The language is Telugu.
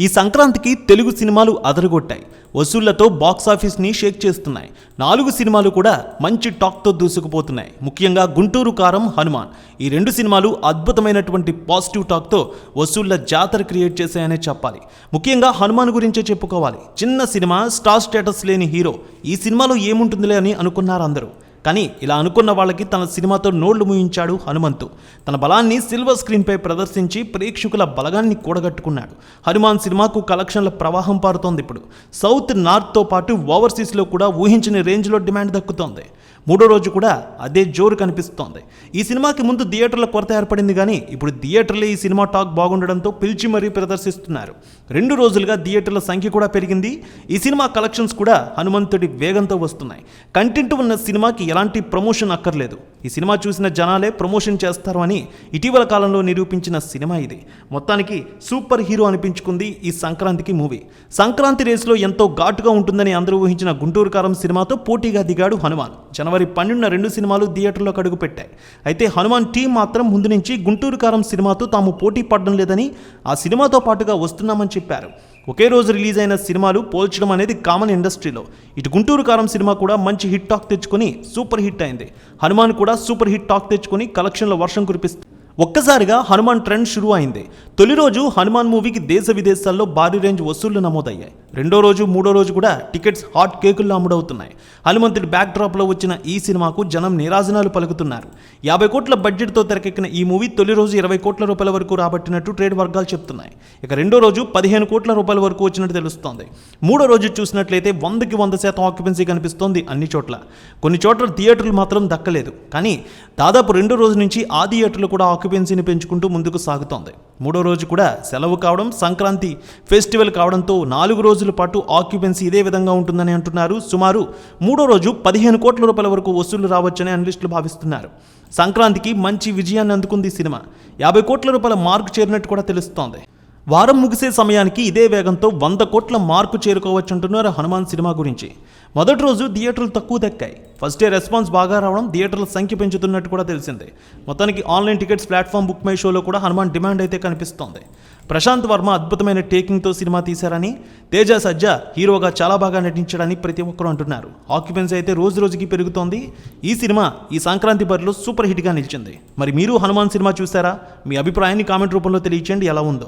ఈ సంక్రాంతికి తెలుగు సినిమాలు అదరగొట్టాయి. వసూళ్ళతో బాక్సాఫీస్ని షేక్ చేస్తున్నాయి. నాలుగు సినిమాలు కూడా మంచి టాక్తో దూసుకుపోతున్నాయి. ముఖ్యంగా గుంటూరు కారం హనుమాన్. ఈ రెండు సినిమాలు అద్భుతమైనటువంటి పాజిటివ్ టాక్తో వసూళ్ళ జాతర క్రియేట్ చేశాయనే చెప్పాలి. ముఖ్యంగా హనుమాన్ గురించే చెప్పుకోవాలి. చిన్న సినిమా స్టార్ స్టేటస్ లేని హీరో. ఈ సినిమాలో ఏముంటుందిలే అని అనుకున్నారు అందరూ కానీ ఇలా అనుకున్న వాళ్ళకి తన సినిమాతో నోళ్ళు ముయించాడు హనుమంతు. తన బలాన్ని సిల్వర్ స్క్రీన్పై ప్రదర్శించి ప్రేక్షకుల బలగాన్ని కూడగట్టుకున్నాడు. హనుమాన్ సినిమాకు కలెక్షన్ల ప్రవాహం పారుతోంది ఇప్పుడు. సౌత్ నార్త్తో పాటు ఓవర్సీస్లో కూడా ఊహించిన రేంజ్లో డిమాండ్ దక్కుతోంది. మూడో రోజు కూడా అదే జోరు కనిపిస్తోంది. ఈ సినిమాకి ముందు థియేటర్ల కొరత ఏర్పడింది కానీ ఇప్పుడు థియేటర్లే ఈ సినిమా టాక్ బాగుండడంతో పిలిచి మరీ ప్రదర్శిస్తున్నారు. రెండు రోజులుగా థియేటర్ల సంఖ్య కూడా పెరిగింది. ఈ సినిమా కలెక్షన్స్ కూడా హనుమంతుడి వేగంతో వస్తున్నాయి. కంటెంట్ ఉన్న సినిమాకి ఎలాంటి ప్రమోషన్ అక్కర్లేదు. ఈ సినిమా చూసిన జనాలే ప్రమోషన్ చేస్తారు అని ఇటీవల కాలంలో నిరూపించిన సినిమా ఇది. మొత్తానికి సూపర్ హీరో అనిపించుకుంది ఈ సంక్రాంతికి మూవీ. సంక్రాంతి రేసులో ఎంతో ఘాటుగా ఉంటుందని అందరూ ఊహించిన గుంటూరు కారం సినిమాతో పోటీగా దిగాడు హనుమాన్. జనవరి పన్నెండున రెండు సినిమాలు థియేటర్లో అడుగు పెట్టాయి అయితే హనుమాన్ టీం మాత్రం ముందు నుంచి గుంటూరు కారం సినిమాతో తాము పోటీ పడడం లేదని ఆ సినిమాతో పాటుగా వస్తున్నామని చెప్పారు. ఒకే రోజు రిలీజ్ అయిన సినిమాలు పోల్చడం అనేది కామన్ ఇండస్ట్రీలో ఇటు గుంటూరు కారం సినిమా కూడా మంచి హిట్ టాక్ తెచ్చుకొని సూపర్ హిట్ అయింది. హనుమాన్ కూడా సూపర్ హిట్ టాక్ తెచ్చుకొని కలెక్షన్ల వర్షం కురిపిస్తుంది ఒక్కసారిగా హనుమాన్ ట్రెండ్ షురూ అయింది తొలి రోజు హనుమాన్ మూవీకి దేశ విదేశాల్లో భారీ రేంజ్ వసూళ్ళు నమోదయ్యాయి. రెండో రోజు మూడో రోజు కూడా టికెట్స్ హాట్ కేకుల్లో అమ్ముడవుతున్నాయి. హనుమంతుడి బ్యాక్ డ్రాప్లో వచ్చిన ఈ సినిమాకు జనం నిరాజనాలు పలుకుతున్నారు. యాభై కోట్ల బడ్జెట్తో తెరకెక్కిన ఈ మూవీ తొలి రోజు ఇరవై కోట్ల రూపాయల వరకు రాబట్టినట్టు ట్రేడ్ వర్గాలు చెప్తున్నాయి. ఇక రెండో రోజు పదిహేను కోట్ల రూపాయల వరకు వచ్చినట్టు తెలుస్తోంది. మూడో రోజు చూసినట్లయితే వందకి వంద శాతం ఆక్యుపెన్సీ కనిపిస్తోంది అన్ని చోట్ల. కొన్ని చోట్ల థియేటర్లు మాత్రం దక్కలేదు. కానీ దాదాపు రెండో రోజు నుంచి ఆ థియేటర్లు కూడా ఆక్యుపెన్సీని పెంచుకుంటూ ముందుకు సాగుతోంది. మూడో రోజు కూడా సెలవు కావడం సంక్రాంతి ఫెస్టివల్ కావడంతో నాలుగు రోజుల పాటు ఆక్యుపెన్సీ ఇదే విధంగా ఉంటుందని అంటున్నారు. సుమారు మూడో రోజు పదిహేను కోట్ల రూపాయల వరకు వసూళ్ళు రావచ్చని అనలిస్టులు భావిస్తున్నారు. సంక్రాంతికి మంచి విజయాన్ని అందుకుంది ఈ సినిమా. యాభై కోట్ల రూపాయల మార్కు చేరినట్టు కూడా తెలుస్తోంది. వారం ముగిసే సమయానికి ఇదే వేగంతో వంద కోట్ల మార్కు చేరుకోవచ్చంటున్నారు హనుమాన్ సినిమా గురించి. మొదటి రోజు థియేటర్లు తక్కువ దక్కాయి. ఫస్ట్ డే రెస్పాన్స్ బాగా రావడం థియేటర్ల సంఖ్య పెంచుతున్నట్టు కూడా తెలిసిందే. మొత్తానికి online tickets platform book my షోలో కూడా హనుమాన్ డిమాండ్ అయితే కనిపిస్తోంది. ప్రశాంత్ వర్మ అద్భుతమైన టేకింగ్తో సినిమా తీశారని తేజ సజ్జ హీరోగా చాలా బాగా నటించాడని ప్రతి ఒక్కరూ అంటున్నారు. ఆక్యుపెన్సీ అయితే రోజు రోజుకి పెరుగుతోంది. ఈ సినిమా ఈ సంక్రాంతి బరిలో సూపర్ హిట్గా నిలిచింది. మరి మీరు హనుమాన్ సినిమా చూసారా మీ అభిప్రాయాన్ని కామెంట్ రూపంలో తెలియచేయండి. ఎలా ఉందో?